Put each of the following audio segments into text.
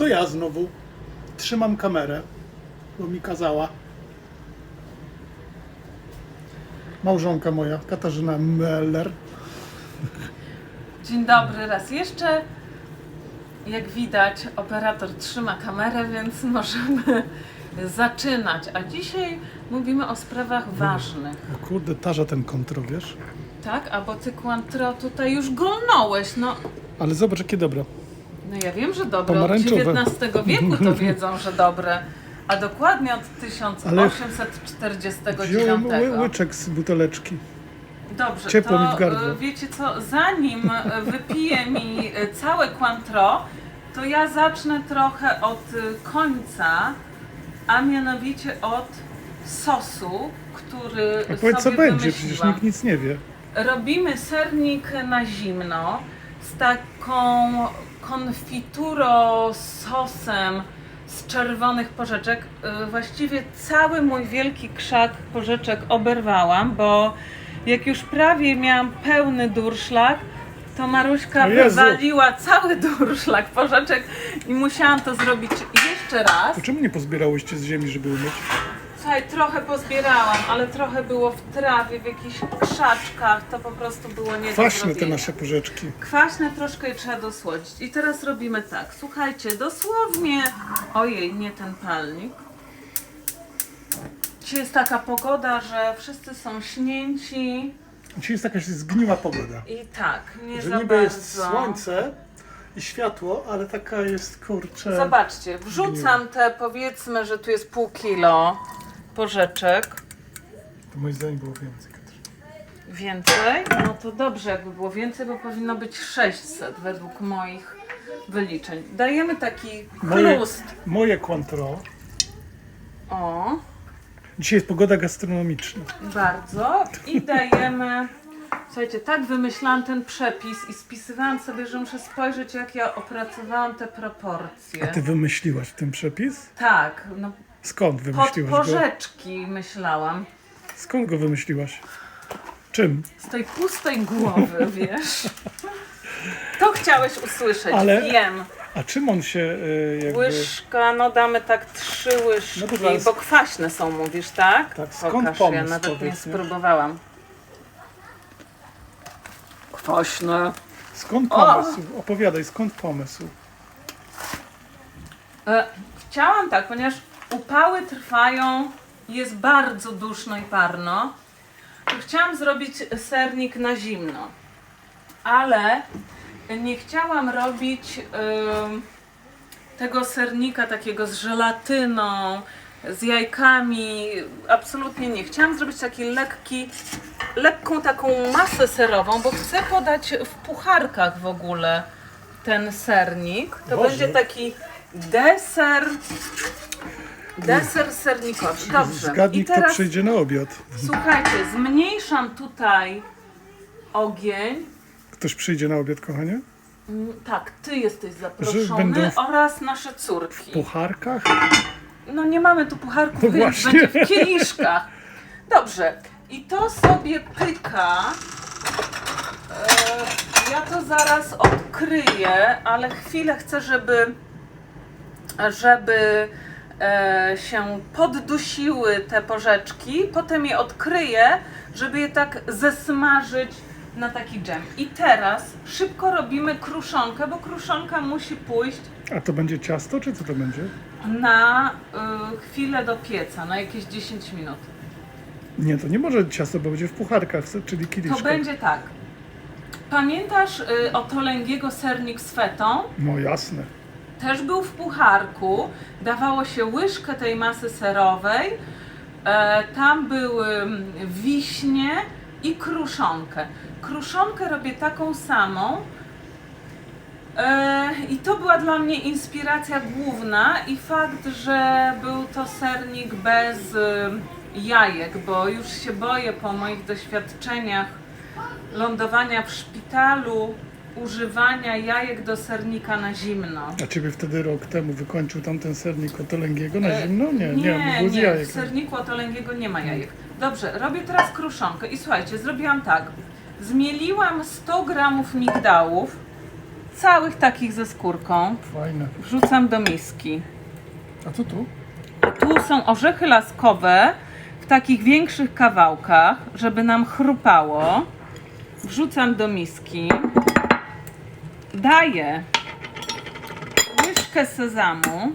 To ja znowu trzymam kamerę, bo mi kazała. Małżonka moja, Katarzyna Meller. Dzień dobry raz jeszcze. Jak widać, operator trzyma kamerę, więc możemy zaczynać. A dzisiaj mówimy o sprawach ważnych. O kurde, tarza ten kontrol, wiesz? Tak? A bo ty Quantro tutaj już golnąłeś. No, Ale zobacz, jakie dobra. No ja wiem, że dobre. Od Pomarańczowe. XIX wieku to wiedzą, że dobre. A dokładnie od Wziąłem 1849. ły, łyczek z buteleczki. Dobrze, Ciepło to mi w gardle. e, wiecie co, zanim e, wypiję mi e, całe Cointreau, to ja zacznę trochę od końca, a mianowicie od sosu, który A powiedz, co będzie, przecież wymyśliłam. nikt nic nie wie. Robimy sernik na zimno z taką konfituro sosem z czerwonych porzeczek. Y, Właściwie cały mój wielki krzak porzeczek oberwałam, bo jak już prawie miałam pełny durszlak, to Maruśka Jezu. wywaliła cały durszlak porzeczek i musiałam to zrobić jeszcze raz. To czemu nie pozbierałyście z ziemi, żeby umyć? Słuchaj, trochę pozbierałam, ale trochę było w trawie, w jakichś krzaczkach, to po prostu było nie do Kwaśne te zrobienia. nasze porzeczki. Kwaśne troszkę je trzeba dosłodzić. I teraz robimy tak. Słuchajcie, dosłownie. Ojej, nie ten palnik. Dzisiaj jest taka pogoda, że wszyscy są śnięci Dzisiaj jest jakaś zgniła pogoda. i tak, nie Że za niby bardzo. jest słońce i światło, ale taka jest kurczę. Zobaczcie, wrzucam te powiedzmy, że tu jest pół kilo porzeczek. To moim zdaniem było więcej. Więcej? No to dobrze, jakby było więcej, bo powinno być 600 według moich wyliczeń. Dajemy taki Moje- chrust. Moje Cointreau. O, Dzisiaj jest pogoda gastronomiczna. bardzo. I dajemy. Słuchajcie, tak wymyślałam ten przepis i spisywałam sobie, że muszę spojrzeć, jak ja opracowałam te proporcje. A ty wymyśliłaś ten przepis? Tak, no Skąd pod wymyśliłaś go? porzeczki myślałam. Skąd go wymyśliłaś? Czym? Z tej pustej głowy, wiesz. To chciałeś usłyszeć, Ale- wiem. A czym on się y, jakby... Łyżka, no damy tak trzy łyżki, No zaraz- bo kwaśne są, mówisz, tak? Tak, skąd Pokaż, pomysł, ja nawet nie powiedz, nie? spróbowałam. Kwaśne. Skąd O! pomysł? Opowiadaj, skąd pomysł? E, chciałam tak, ponieważ upały trwają, jest bardzo duszno i parno, chciałam zrobić sernik na zimno. Ale nie chciałam robić ym, tego sernika takiego z żelatyną, z jajkami. Absolutnie nie. Chciałam zrobić taki lekki, lekką taką masę serową, bo chcę podać w pucharkach w ogóle ten sernik. To Boże. będzie taki deser. Deser sernikowy. Dobrze. Zgadnij, I teraz kto przyjdzie na obiad. słuchajcie, zmniejszam tutaj ogień. Ktoś przyjdzie na obiad, kochanie? Mm, Tak, ty jesteś zaproszony w- oraz nasze córki. W pucharkach? No nie mamy tu pucharków, No więc właśnie. będzie w kieliszkach. Dobrze. I to sobie pyka. E, ja to zaraz odkryję, ale chwilę chcę, żeby, żeby się poddusiły te porzeczki. Potem je odkryję, żeby je tak zesmażyć na taki dżem. I teraz szybko robimy kruszonkę, bo kruszonka musi pójść A to będzie ciasto, czy co to będzie? na y, chwilę do pieca, na jakieś 10 minut. Nie, to nie może ciasto, bo będzie w pucharkach, czyli To kieliszkach. będzie tak. Pamiętasz y, o Tolęgiego sernik z fetą? No jasne. Też był w pucharku. Dawało się łyżkę tej masy serowej. E, tam były mm, wiśnie i kruszonkę. Kruszonkę robię taką samą. E, I to była dla mnie inspiracja główna i fakt, że był to sernik bez y, jajek, bo już się boję po moich doświadczeniach lądowania w szpitalu używania jajek do sernika na zimno. A ciebie wtedy rok temu wykończył tamten sernik otolęgiego na zimno? Nie, nie, nie, z nie, jajek. w serniku otolęgiego nie ma jajek. Dobrze, robię teraz kruszonkę i słuchajcie, zrobiłam tak. Zmieliłam 100 gramów migdałów całych takich ze skórką. Fajne. Wrzucam do miski. A co tu? A tu są orzechy laskowe w takich większych kawałkach, żeby nam chrupało. Wrzucam do miski. Daję łyżkę sezamu.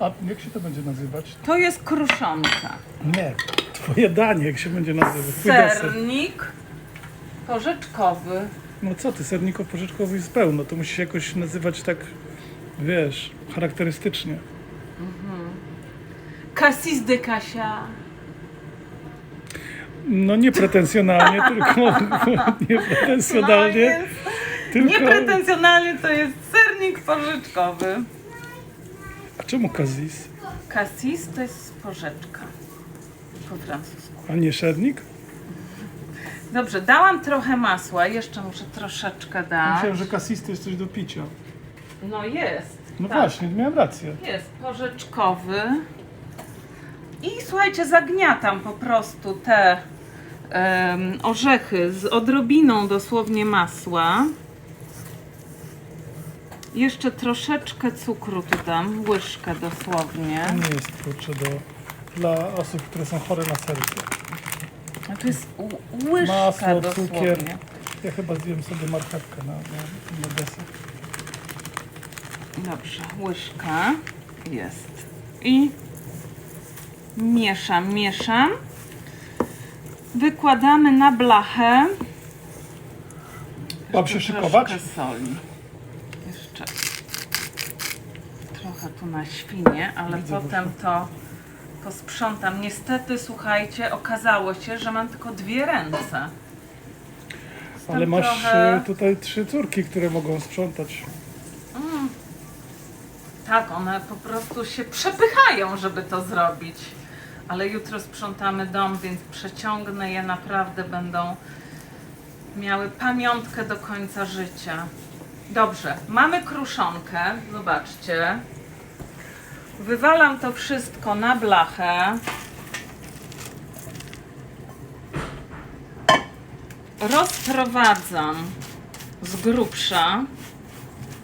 A jak się to będzie nazywać? To jest kruszonka. Nie. Twoje danie, jak się będzie nazywać? Twój deser. Sernik porzeczkowy. No co ty, serników porzeczkowych jest pełno. To musi się jakoś nazywać tak, wiesz, charakterystycznie. Cassis de Casia. No nie pretensjonalnie, tylko nie No tylko... niepretensjonalnie to jest sernik porzeczkowy. A czemu kazis? Cassis to jest porzeczka po francusku. A nie sernik? Dobrze, dałam trochę masła, jeszcze muszę troszeczkę dać. Myślałem, że kasis to jest coś do picia. No jest. No tak. właśnie, miałem rację. Jest porzeczkowy. I słuchajcie, zagniatam po prostu te em, orzechy z odrobiną dosłownie masła. Jeszcze troszeczkę cukru tu dam, łyżkę dosłownie. To nie jest kurczę do, dla osób, które są chore na serce. A tu jest łyżka Masło, dosłownie. cukier. Ja chyba zjem sobie marchewkę na, na, na deser. Dobrze, łyżka jest. I mieszam, mieszam. Wykładamy na blachę. Mam się szykować? troszkę soli. Jeszcze trochę tu na świnie, ale Widzę, potem to posprzątam. Niestety, słuchajcie, okazało się, że mam tylko dwie ręce. Jestem Ale masz trochę- e, tutaj trzy córki, które mogą sprzątać. Tak, one po prostu się przepychają, żeby to zrobić. Ale jutro sprzątamy dom, więc przeciągnę je, naprawdę będą miały pamiątkę do końca życia. Dobrze, mamy kruszonkę, zobaczcie. Wywalam to wszystko na blachę. Rozprowadzam z grubsza.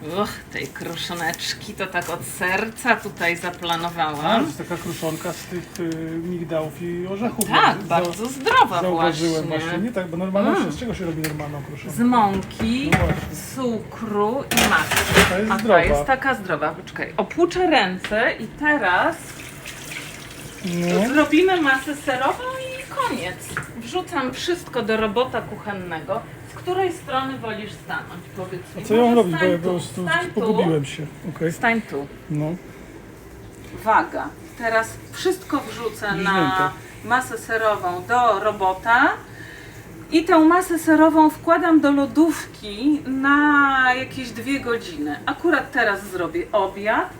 Uch, tej kruszoneczki to tak od serca tutaj A, to zaplanowałam. jest taka kruszonka z tych y, migdałów i orzechów. Tak, bardzo zdrowa Zauważyłem właśnie. właśnie. Nie tak, bo Mm. z czego się robi normalną kruszonkę? Z mąki, No właśnie. cukru i masła. Ta jest A ta zdrowa. jest taka zdrowa. Poczekaj, opłuczę ręce i teraz No. zrobimy masę serową i koniec. Wrzucam wszystko do robota kuchennego. Z której strony wolisz stanąć? Powiedz mi. A co ja mam Może robić, bo stań ja po tu, prostu stań tu. pogubiłem się. Okej. Stań tu. No. Waga. Teraz wszystko wrzucę na masę serową do robota. I tę masę serową wkładam do lodówki na jakieś dwie godziny. Akurat teraz zrobię obiad.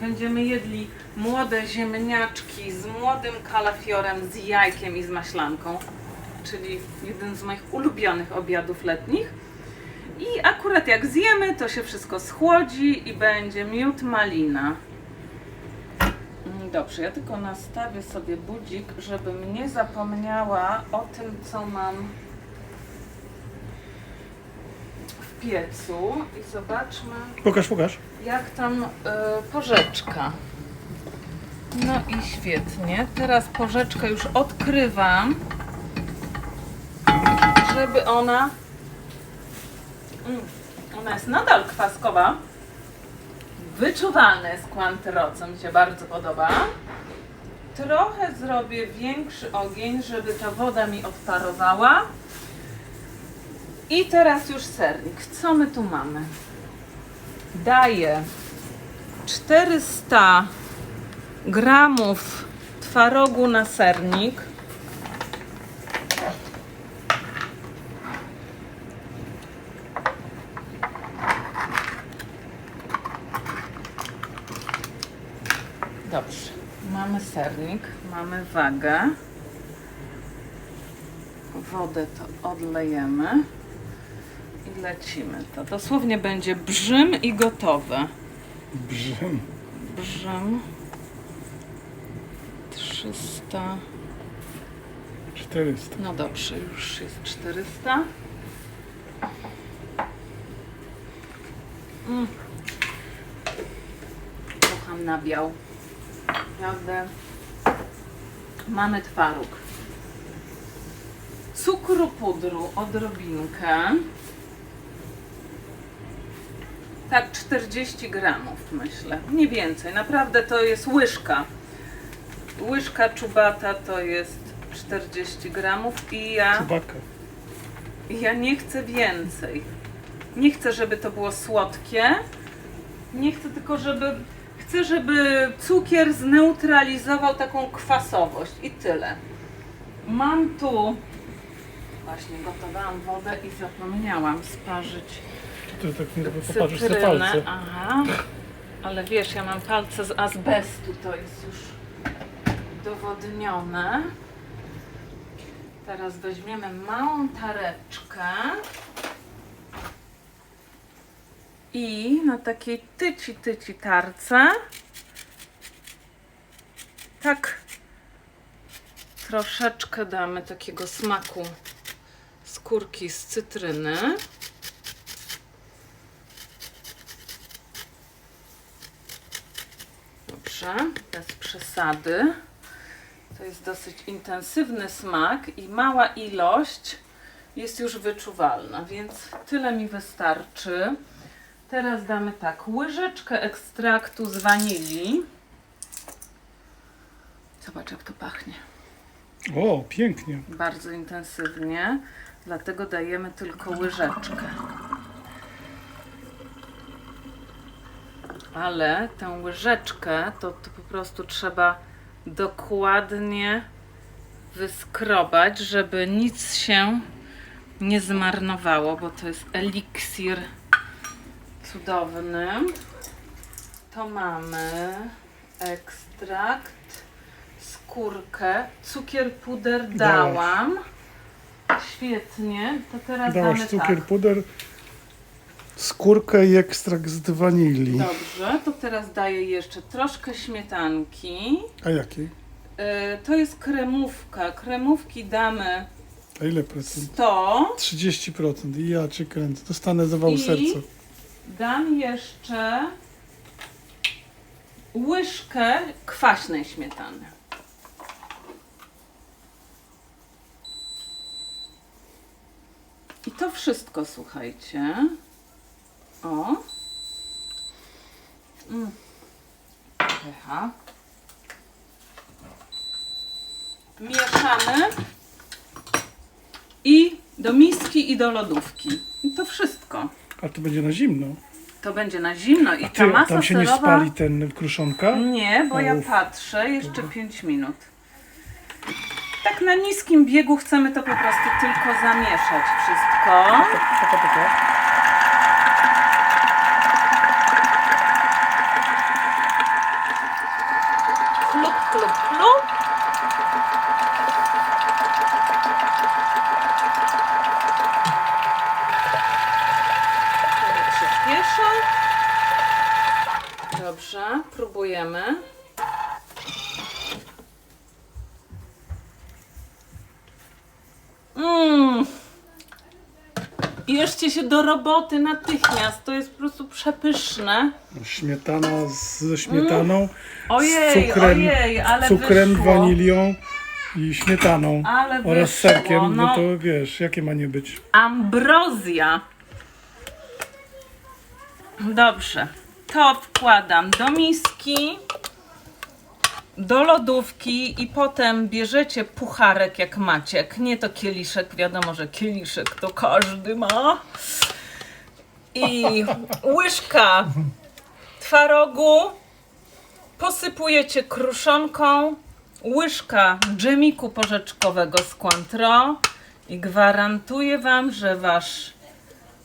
Będziemy jedli młode ziemniaczki z młodym kalafiorem, z jajkiem i z maślanką. Czyli jeden z moich ulubionych obiadów letnich. I akurat jak zjemy, to się wszystko schłodzi i będzie miód malina. Mm, Dobrze, ja tylko nastawię sobie budzik, żebym nie zapomniała o tym, co mam w piecu. I zobaczmy, Pokaż, pokaż. jak tam y, porzeczka. No i świetnie. Teraz porzeczkę już odkrywam, żeby ona. Mm, ona jest nadal kwaskowa. Wyczuwalny jest Quantero, co mi się bardzo podoba. Trochę zrobię większy ogień, żeby ta woda mi odparowała. I teraz już sernik. Co my tu mamy? Daję 400 gramów twarogu na sernik. Dobrze, mamy wagę. Wodę to odlejemy i lecimy. To dosłownie będzie brzym i gotowe. Brzym. Brzym 300. 400. No dobrze, już jest 400. Mm. Kocham nabiał. Naprawdę. Mamy twaróg. Cukru pudru odrobinkę. Tak 40 gramów myślę. Nie więcej. Naprawdę to jest łyżka. Łyżka czubata to jest 40 gramów i ja... Czubaka. Ja nie chcę więcej. Nie chcę, żeby to było słodkie. Nie chcę tylko, żeby. Chcę, żeby cukier zneutralizował taką kwasowość i tyle. Mam tu. Właśnie gotowałam wodę i zapomniałam sparzyć Ty tak nie popatrzysz cytrynę. palce. Aha. Ale wiesz, ja mam palce z azbestu, to jest już dowodnione. Teraz weźmiemy małą tareczkę i na takiej tyci tyci tarce tak troszeczkę damy takiego smaku skórki z cytryny. Dobrze, bez przesady. To jest dosyć intensywny smak i mała ilość jest już wyczuwalna, więc tyle mi wystarczy. Teraz damy tak, łyżeczkę ekstraktu z wanilii. Zobacz jak to pachnie. O, pięknie. Bardzo intensywnie, dlatego dajemy tylko łyżeczkę. Ale tę łyżeczkę to, to po prostu trzeba dokładnie wyskrobać, żeby nic się nie zmarnowało, bo to jest eliksir cudowny. To mamy ekstrakt, skórkę, cukier puder Dałaś. dałam. Świetnie, to teraz Dałaś damy cukier, tak. puder, skórkę i ekstrakt z wanilii. Dobrze, to teraz daję jeszcze troszkę śmietanki. A jakiej? Yy, to jest kremówka. Kremówki damy A ile procent? 100. 30%. I ja cię kręcę. Dostanę zawału I- serca. Dam jeszcze łyżkę kwaśnej śmietany. I to wszystko, słuchajcie. O. Mm. Mieszamy. I do miski i do lodówki. I to wszystko. A to będzie na zimno. To będzie na zimno i A ta ty, masa tam się nie serowa... spali ten kruszonka? Nie, bo ja Uf. patrzę jeszcze 5 minut. Tak na niskim biegu chcemy to po prostu tylko zamieszać wszystko. Poka, poka. Chlup, przyspieszę. Dobrze, próbujemy. Mmm. Bierzcie się do roboty natychmiast. To jest po prostu przepyszne. Śmietana z, ze śmietaną, Ojej, cukrem- ojej, ale cukrem, wyszło. wanilią i śmietaną. Ale Oraz wyszło, serkiem, no no. to wiesz, jakie ma nie być. Ambrozja. Dobrze. To wkładam do miski, do lodówki i potem bierzecie pucharek jak Maciek. Nie to kieliszek, wiadomo, że kieliszek to każdy ma. I łyżka twarogu posypujecie kruszonką, łyżka dżemiku porzeczkowego z Cointreau i gwarantuję Wam, że Wasz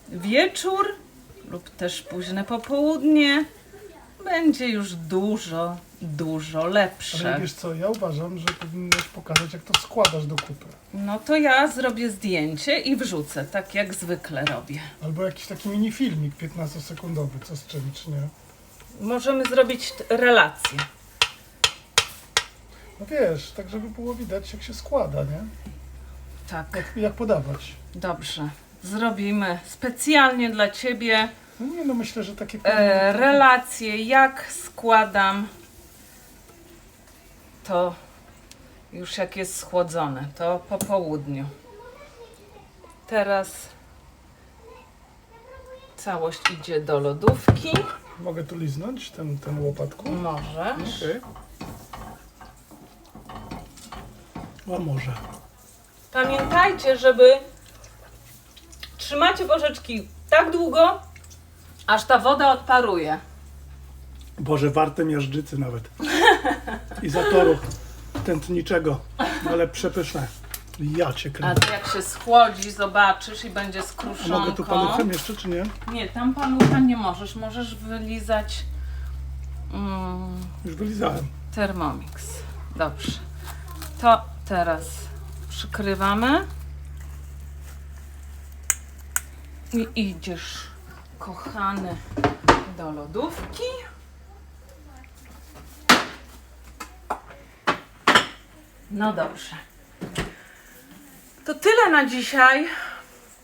wieczór lub też późne popołudnie będzie już dużo, dużo Ale lepsze. wiesz co, ja uważam, że powinnaś pokazać, jak to składasz do kupy. No to ja zrobię zdjęcie i wrzucę, tak jak zwykle robię. Albo jakiś taki mini filmik 15-sekundowy, co z czym, czy nie. Możemy zrobić t- relację. No wiesz, tak żeby było widać, jak się składa, nie? Tak. Jak, jak podawać. Dobrze. Zrobimy specjalnie dla Ciebie nie no, myślę, że takie... e, relacje, jak składam to już jak jest schłodzone, to po południu. Teraz całość idzie do lodówki. Mogę tu liznąć ten, ten łopatką? Możesz. Okej. A może. Pamiętajcie, żeby trzymacie porzeczki tak długo, aż ta woda odparuje. Boże, warte miażdżycy nawet. I zatoru tętniczego, ale przepyszne. Ja cię A kręcę. to jak się schłodzi, zobaczysz i będzie A mogę tu paluchem jeszcze, czy nie? Nie, tam palucha nie możesz. Możesz wylizać mm, Już wylizałem. Thermomix. Dobrze. To teraz przykrywamy. I idziesz, kochany, do lodówki. No dobrze. To tyle na dzisiaj.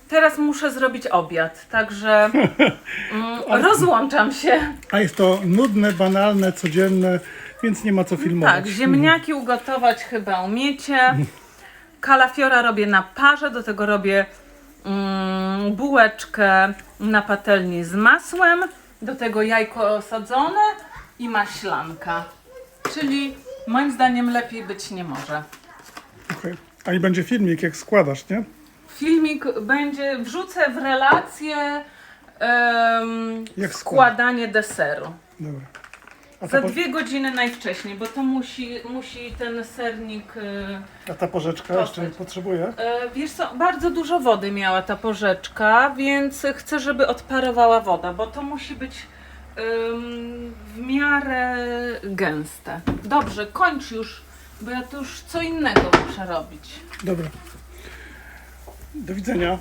Teraz muszę zrobić obiad, także mm, rozłączam się. A jest to nudne, banalne, codzienne, więc nie ma co filmować. Tak, ziemniaki ugotować chyba umiecie. Kalafiora robię na parze, do tego robię bułeczkę na patelni z masłem, do tego jajko osadzone i maślanka. Czyli moim zdaniem lepiej być nie może. Okej. A i będzie filmik, jak składasz, nie? Filmik będzie, wrzucę w relację Jak składanie deseru. Dobra. A ta, Za po, dwie godziny najwcześniej, bo to musi, musi ten sernik... y, a ta porzeczka Postać. jeszcze potrzebuje? E, Wiesz co, bardzo dużo wody miała ta porzeczka, więc chcę, żeby odparowała woda, bo to musi być ym, w miarę gęste. Dobrze, kończ już, bo ja tu już co innego muszę robić. Dobra. Do widzenia.